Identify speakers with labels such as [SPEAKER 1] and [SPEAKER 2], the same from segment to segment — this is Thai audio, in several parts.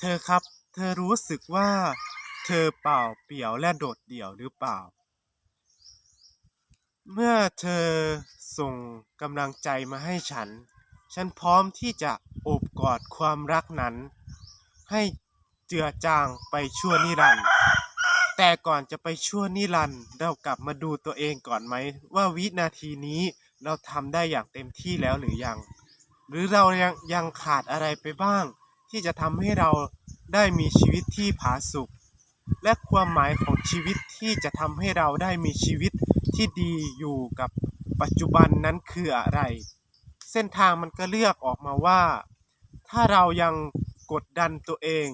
[SPEAKER 1] เธอครับ เธอรู้สึกว่า เธอเปล่าเปลี่ยวและโดดเดี่ยวหรือเปล่า เมื่อเธอส่งกำลังใจมาให้ฉัน ฉันพร้อมที่จะโอบกอดความรักนั้น ให้เจือจางไปชั่วนิรันดร์แต่ก่อนจะไปชั่วนิรันดร์เรากลับมาดูตัวเองก่อนไหม ว่าวินาทีนี้เราทำได้อย่างเต็มที่แล้วหรือยัง หรือเรายังยังขาดอะไรไปบ้าง ที่จะทำให้เราได้มีชีวิตที่ผาสุกและความหมายของชีวิตที่จะทำให้เราได้มีชีวิตที่ดีอยู่กับปัจจุบันนั้นคืออะไร เส้นทางมันก็เลือกออกมาว่า ถ้าเรายังกดดันตัวเอง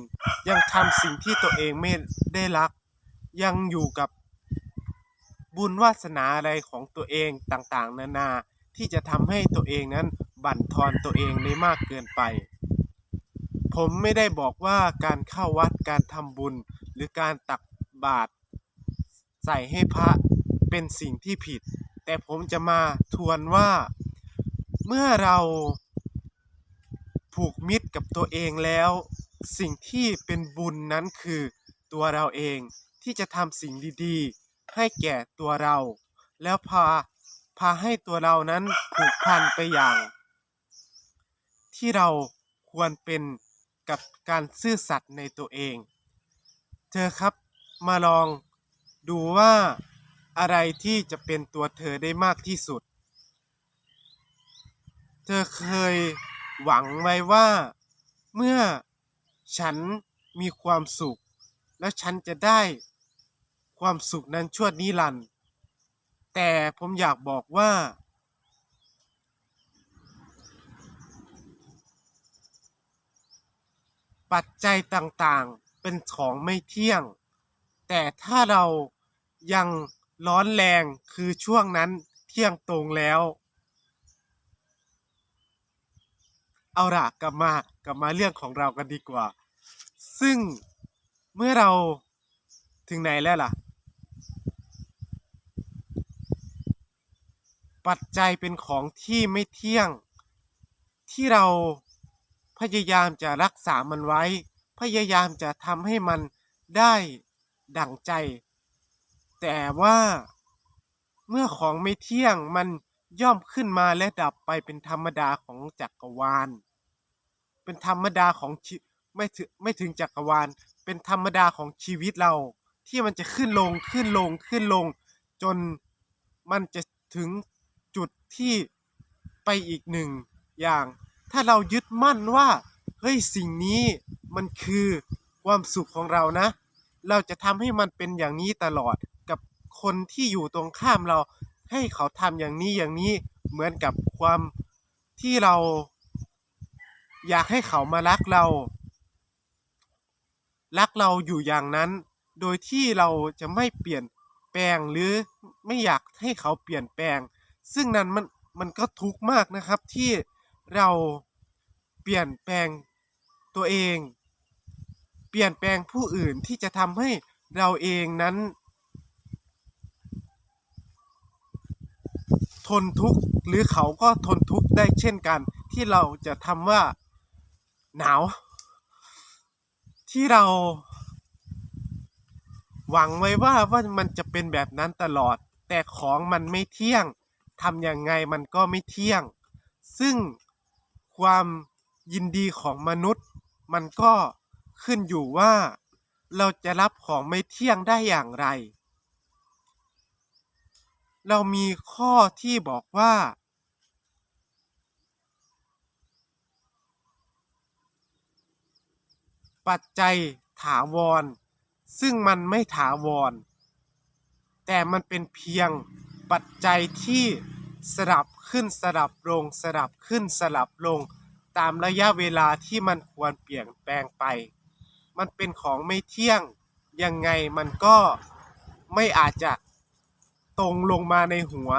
[SPEAKER 1] ยังทำสิ่งที่ตัวเองไม่ได้รัก ยังอยู่กับบุญวาสนาอะไรของตัวเองต่างๆ นานาที่จะทำให้ตัวเองนั้นบั่นทอนตัวเองได้มากเกินไป ผมไม่ได้บอกว่าการเข้าวัดการทำบุญ หรือการตักบาตรใส่ให้พระเป็นสิ่งที่ผิด แต่ผมจะมาทวนว่า เมื่อเราผูกมิตรกับตัวเองแล้ว สิ่งที่เป็นบุญนั้นคือตัวเราเองที่จะทำสิ่งดีๆ ให้แก่ตัวเรา แล้วพาพาให้ตัวเรานั้นผูกพันไปอย่าง ที่เราควรเป็น กับการซื่อสัตย์ในตัวเอง เธอครับมาลองดูว่าอะไรที่จะเป็นตัวเธอได้มากที่สุด เธอเคยหวังไว้ว่า เมื่อฉันมีความสุข แล้วฉันจะได้ความสุขนั้นชั่วนิรันดร์แต่ผมอยากบอกว่า ปัจจัยต่างๆเป็นของไม่เที่ยง แต่ถ้าเรายังร้อนแรงคือช่วงนั้นเที่ยงตรงแล้ว เอาล่ะกลับมากลับมาเรื่องของเรากันดีกว่า ซึ่งเมื่อเราถึงไหนแล้วล่ะ ปัจจัยเป็นของที่ไม่เที่ยงที่เรา ยายามจะรักษามันไว้ พยายามจะทำให้มันได้ดั่งใจ แต่ว่าเมื่อของไม่เที่ยงมันย่อมขึ้นมาและดับไปเป็นธรรมดาของจักรวาล เป็นธรรมดาของไม่ถึงไม่ถึงจักรวาล เป็นธรรมดาของชีวิตเรา ที่มันจะขึ้นลงขึ้นลงขึ้นลง จนมันจะถึงจุดที่ไปอีกหนึ่งอย่าง ถ้าเรายึดมั่นว่าเฮ้ยสิ่งนี้มันคือความสุขของเรานะ เราจะทำให้มันเป็นอย่างนี้ตลอดกับคนที่อยู่ตรงข้ามเรา ให้เขาทำอย่างนี้อย่างนี้เหมือนกับความที่เรา อยากให้เขามารักเรา รักเราอยู่อย่างนั้น โดยที่เราจะไม่เปลี่ยนแปลงหรือไม่อยากให้เขาเปลี่ยนแปลง ซึ่งนั้นมันมันก็ทุกข์มากนะครับที่ เราเปลี่ยนแปลงตัวเอง เปลี่ยนแปลงผู้อื่นที่จะทำให้เราเองนั้น ทนทุกข์หรือเขาก็ทนทุกข์ได้เช่นกัน ที่เราจะทำว่าหนาว ที่เราหวังไว้ว่าว่ามันจะเป็นแบบนั้นตลอด แต่ของมันไม่เที่ยงทำยังไงมันก็ไม่เที่ยง ซึ่ง ความยินดีของมนุษย์ มันก็ขึ้นอยู่ว่าเราจะรับของไม่เที่ยงได้อย่างไร เรามีข้อที่บอกว่า ปัจจัยถาวร ซึ่งมันไม่ถาวร แต่มันเป็นเพียงปัจจัยที่ สลับขึ้นสลับลง สลับขึ้นสลับลง ตามระยะเวลาที่มันควรเปลี่ยนแปลงไป มันเป็นของไม่เที่ยง ยังไงมันก็ไม่อาจจะตรงลงมาในหัว